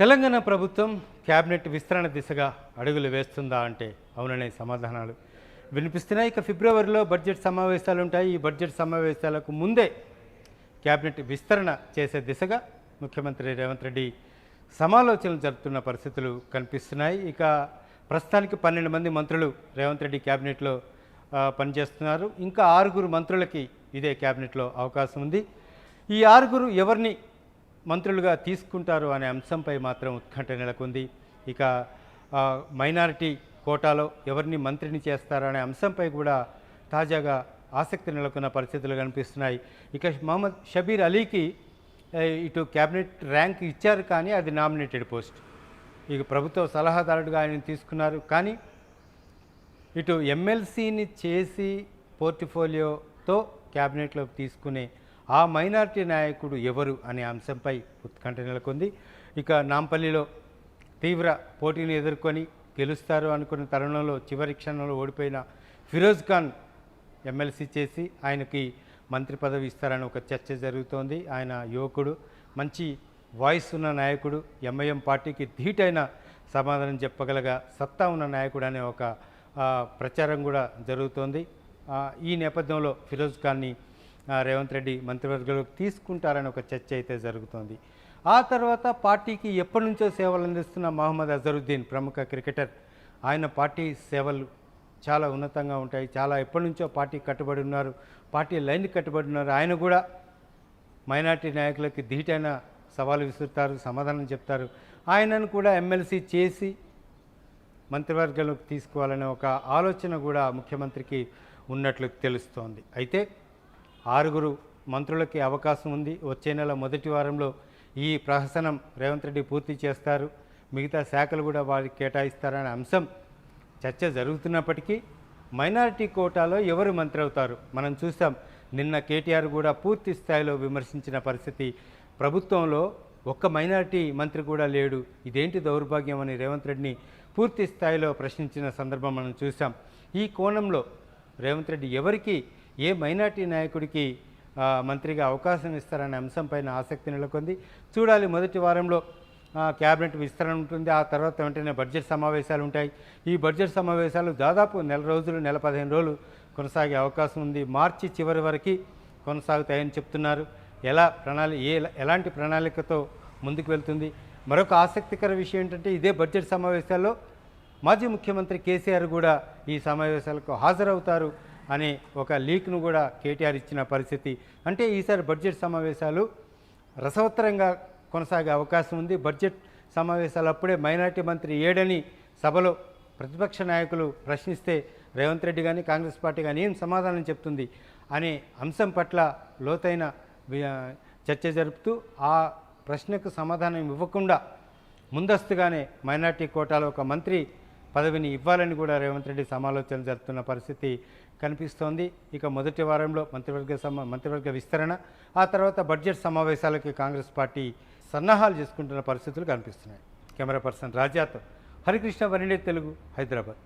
తెలంగాణ ప్రభుత్వం క్యాబినెట్ విస్తరణ దిశగా అడుగులు వేస్తుందా అంటే అవుననే సమాధానాలు వినిపిస్తున్నాయి. ఇక ఫిబ్రవరిలో బడ్జెట్ సమావేశాలు ఉంటాయి ఈ బడ్జెట్ సమావేశాలకు ముందే క్యాబినెట్ విస్తరణ చేసే దిశగా ముఖ్యమంత్రి రేవంత్ రెడ్డి సమాలోచనలు జరుపుతున్న పరిస్థితులు కనిపిస్తున్నాయి. ఇక ప్రస్తుతానికి పన్నెండు మంది మంత్రులు రేవంత్ రెడ్డి క్యాబినెట్లో పనిచేస్తున్నారు. ఇంకా ఆరుగురు మంత్రులకి ఇదే క్యాబినెట్లో అవకాశం ఉంది. ఈ ఆరుగురు ఎవరిని మంత్రులుగా తీసుకుంటారు అనే అంశంపై మాత్రం ఉత్కంఠ నెలకొంది. ఇక మైనారిటీ కోటాలో ఎవరిని మంత్రిని చేస్తారనే అంశంపై కూడా తాజాగా ఆసక్తి నెలకొన్న పరిస్థితులు కనిపిస్తున్నాయి. ఇక మహమ్మద్ షబీర్ అలీకి ఇటు క్యాబినెట్ ర్యాంక్ ఇచ్చారు కానీ అది నామినేటెడ్ పోస్ట్. ఇక ప్రభుత్వ సలహాదారుడుగా ఆయన తీసుకున్నారు. కానీ ఇటు ఎమ్మెల్సీని చేసి పోర్టిఫోలియోతో క్యాబినెట్లోకి తీసుకునే ఆ మైనారిటీ నాయకుడు ఎవరు అనే అంశంపై ఉత్కంఠ నెలకొంది. ఇక నాంపల్లిలో తీవ్ర పోటీని ఎదుర్కొని గెలుస్తారు అనుకున్న తరుణంలో చివరి క్షణంలో ఓడిపోయిన ఫిరోజ్ ఖాన్ ఎమ్మెల్సీ చేసి ఆయనకి మంత్రి పదవి ఇస్తారని ఒక చర్చ జరుగుతోంది. ఆయన యువకుడు మంచి వాయిస్ ఉన్న నాయకుడు ఎంఐఎం పార్టీకి ధీటైన సమాధానం చెప్పగలగా సత్తా ఉన్న నాయకుడు అనే ఒక ప్రచారం కూడా జరుగుతోంది. ఈ నేపథ్యంలో ఫిరోజ్ ఖాన్ని రేవంత్ రెడ్డి మంత్రివర్గంలోకి తీసుకుంటారని ఒక చర్చ అయితే జరుగుతోంది. ఆ తర్వాత పార్టీకి ఎప్పటి నుంచో సేవలు అందిస్తున్న మహమ్మద్ అజరుద్దీన్ ప్రముఖ క్రికెటర్ ఆయన పార్టీ సేవలు చాలా ఉన్నతంగా ఉంటాయి. చాలా ఎప్పటి నుంచో పార్టీ కట్టుబడి ఉన్నారు. పార్టీ లైన్కి కట్టుబడి ఉన్నారు. ఆయన కూడా మైనార్టీ నాయకులకి ధీటైన సవాలు విసురుతారు సమాధానం చెప్తారు. ఆయనను కూడా ఎమ్మెల్సీ చేసి మంత్రివర్గంలోకి తీసుకోవాలనే ఒక ఆలోచన కూడా ముఖ్యమంత్రికి ఉన్నట్లు తెలుస్తోంది. అయితే ఆరుగురు మంత్రులకి అవకాశం ఉంది. వచ్చే నెల మొదటి వారంలో ఈ ప్రహసనం రేవంత్ రెడ్డి పూర్తి చేస్తారు. మిగతా శాఖలు కూడా వారికి కేటాయిస్తారనే అంశం చర్చ జరుగుతున్నప్పటికీ మైనారిటీ కోటాలో ఎవరు మంత్రి అవుతారు మనం చూసాం నిన్న కేటీఆర్ కూడా పూర్తి స్థాయిలో విమర్శించిన పరిస్థితి. ప్రభుత్వంలో ఒక్క మైనారిటీ మంత్రి కూడా లేడు. ఇదేంటి దౌర్భాగ్యం అని రేవంత్ రెడ్డిని పూర్తి స్థాయిలో ప్రశ్నించిన సందర్భం మనం చూసాం. ఈ కోణంలో రేవంత్ రెడ్డి ఎవరికి ఏ మైనార్టీ నాయకుడికి మంత్రిగా అవకాశం ఇస్తారనే అంశంపైన ఆసక్తి నెలకొంది. చూడాలి మొదటి వారంలో క్యాబినెట్ విస్తరణ ఉంటుంది. ఆ తర్వాత వెంటనే బడ్జెట్ సమావేశాలు ఉంటాయి. ఈ బడ్జెట్ సమావేశాలు దాదాపు నెల రోజులు నెల పదిహేను రోజులు కొనసాగే అవకాశం ఉంది. మార్చి చివరి వరకు కొనసాగుతాయని చెప్తున్నారు. ఎలా ప్రణాళి ఏ ఎలాంటి ప్రణాళికతో ముందుకు వెళ్తుంది? మరొక ఆసక్తికర విషయం ఏంటంటే ఇదే బడ్జెట్ సమావేశాల్లో మాజీ ముఖ్యమంత్రి కేసీఆర్ కూడా ఈ సమావేశాలకు హాజరవుతారు. అనే ఒక లీక్ను కూడా కేటీఆర్ ఇచ్చిన పరిస్థితి. అంటే ఈసారి బడ్జెట్ సమావేశాలు రసవత్తరంగా కొనసాగే అవకాశం ఉంది. బడ్జెట్ సమావేశాలు అప్పుడే మైనార్టీ మంత్రి ఏడని సభలో ప్రతిపక్ష నాయకులు ప్రశ్నిస్తే రేవంత్ రెడ్డి కానీ కాంగ్రెస్ పార్టీ కానీ ఏం సమాధానం చెప్తుంది అనే అంశం పట్ల లోతైన వి- చర్చ జరుపుతూ ఆ ప్రశ్నకు సమాధానం ఇవ్వకుండా ముందస్తుగానే మైనార్టీ కోటాలో ఒక మంత్రి పదవిని ఇవ్వాలని కూడా రేవంత్ రెడ్డి సమాలోచనలు జరుపుతున్న పరిస్థితి కనిపిస్తోంది. ఇక మొదటి వారంలో మంత్రివర్గ సమ మంత్రివర్గ విస్తరణ ఆ తర్వాత బడ్జెట్ సమావేశాలకి కాంగ్రెస్ పార్టీ సన్నాహాలు చేసుకుంటున్న పరిస్థితులు కనిపిస్తున్నాయి. కెమెరా పర్సన్ రాజాతో హరికృష్ణ వరిణే తెలుగు హైదరాబాద్.